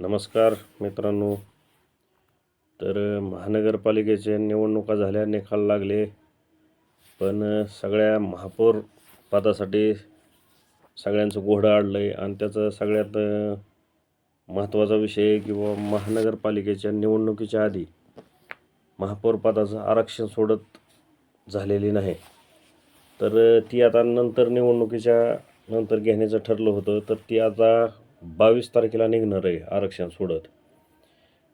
नमस्कार मित्रांनो. तर महानगरपालिकेच्या निवडणुका झाल्या निकाल लागले. पण सगळ्या महापौर पदासाठी सगळ्यांचं घोडं अडलं आहे आणि त्याचा सगळ्यात महत्त्वाचा विषय किंवा महानगरपालिकेच्या निवडणुकीच्या आधी महापौर पदाचं आरक्षण सोडत झालेली नाही. तर ती आता नंतर निवडणुकीच्या नंतर घेण्याचं ठरलं होतं. तर ती आता बावीस तारखेला निघणार आहे आरक्षण सोडत.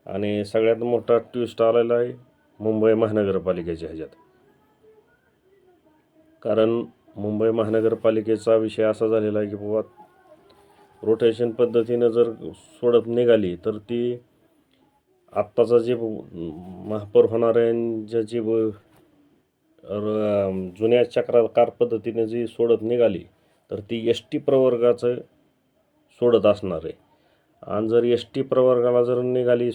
आणि सगळ्यात मोठा ट्विस्ट आलेला आहे मुंबई महानगरपालिकेच्या ह्याच्यात. कारण मुंबई महानगरपालिकेचा विषय असा झालेला आहे की बाबा रोटेशन पद्धतीनं जर सोडत निघाली तर ती आत्ताचा जे महापौर होणार जी ब- र- जुन्या चक्राकार पद्धतीने जी सोडत निघाली तर ती एस टी प्रवर्गाचं सोडत असणार आहे. आणि जर एस टी प्रवर्गाला जर निघाली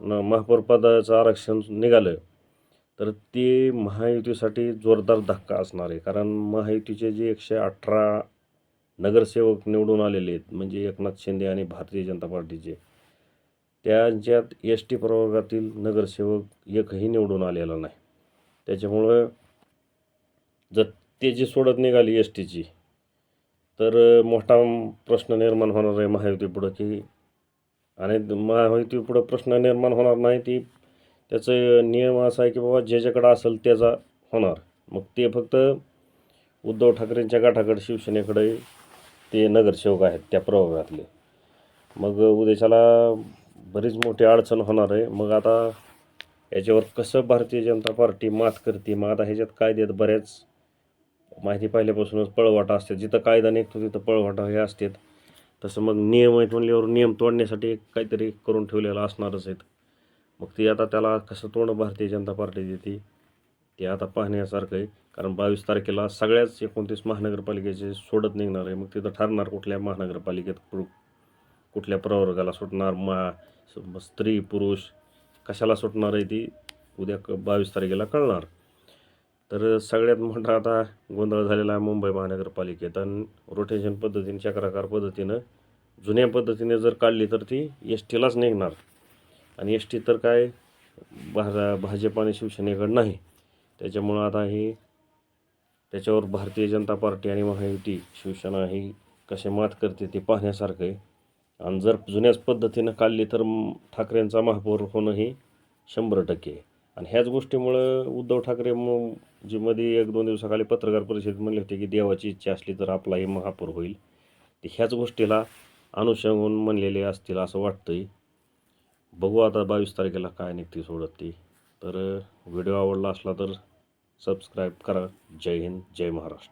महापौरपदाचं आरक्षण निघालं तर ते महायुतीसाठी जोरदार धक्का असणार आहे. कारण महायुतीचे जे एकशे अठरा नगरसेवक निवडून आलेले आहेत म्हणजे एकनाथ शिंदे आणि भारतीय जनता पार्टीचे त्यांच्यात एस टी प्रवर्गातील नगरसेवक एकही निवडून आलेला नाही. त्याच्यामुळं जर ते जी सोडत निघाली एस टीची तर मोठा प्रश्न निर्माण होणार आहे महायुतीपुढं की आणि महायुतीपुढं प्रश्न निर्माण होणार नाही ती त्याचं नियम असा आहे की बाबा ज्याच्याकडं असेल त्याचा होणार. मग ते फक्त उद्धव ठाकरेंच्या गाठाकडे शिवसेनेकडे ते नगरसेवक आहेत त्या प्रभागातले. मग उद्याच्याला बरीच मोठी अडचण होणार आहे. मग आता याच्यावर कसं भारतीय जनता पार्टी मात करते? मग आता ह्याच्यात कायद्यात बऱ्याच माहिती पाहिल्यापासूनच पळवाटा असते जिथं कायदा निघतो तिथं पळवाटा हे असतात. तसं मग नियम आहेत म्हणल्यावर नियम तोडण्यासाठी काहीतरी करून ठेवलेलं असणारच आहेत. मग ती आता त्याला कसं तोंड भारतीय जनता पार्टी देते ते आता पाहण्यासारखं आहे. कारण बावीस तारखेला सगळ्याच एकोणतीस महानगरपालिकेचे सोडत निघणार आहे. मग तिथं ठरणार कुठल्या महानगरपालिकेत कुठल्या प्रवर्गाला सुटणार मा स्त्री पुरुष कशाला सुटणार आहे ती उद्या बावीस तारखेला कळणार. तर सगळ्यात मोठा आता गोंधळ झालेला आहे मुंबई महानगरपालिकेत. आणि रोटेशन पद्धतीने चक्राकार पद्धतीनं जुन्या पद्धतीने जर काढली तर ती एस टीलाच निघणार. आणि एस टी तर काय भा भाजप आणि शिवसेनेकडं नाही. त्याच्यामुळं आता ही त्याच्यावर भारतीय जनता पार्टी आणि महायुती शिवसेना ही कसे मात करते ते पाहण्यासारखं आहे. आणि जर जुन्याच पद्धतीनं काढली तर ठाकरेंचा महापौर होणं ही शंभर टक्के आहे. आणि ह्याच गोष्टीमुळं उद्धव ठाकरे म जी मध्ये एक दोन दिवसाखाली पत्रकार परिषदेत म्हणले होते की देवाची इच्छा असली तर आपलाही महापूर होईल. ते ह्याच गोष्टीला अनुषंगून म्हणलेले असतील असं वाटतंय. बघू आता बावीस तारखेला काय निघते सोडत ती. तर व्हिडिओ आवडला असला तर सबस्क्राईब करा. जय हिंद जय महाराष्ट्र.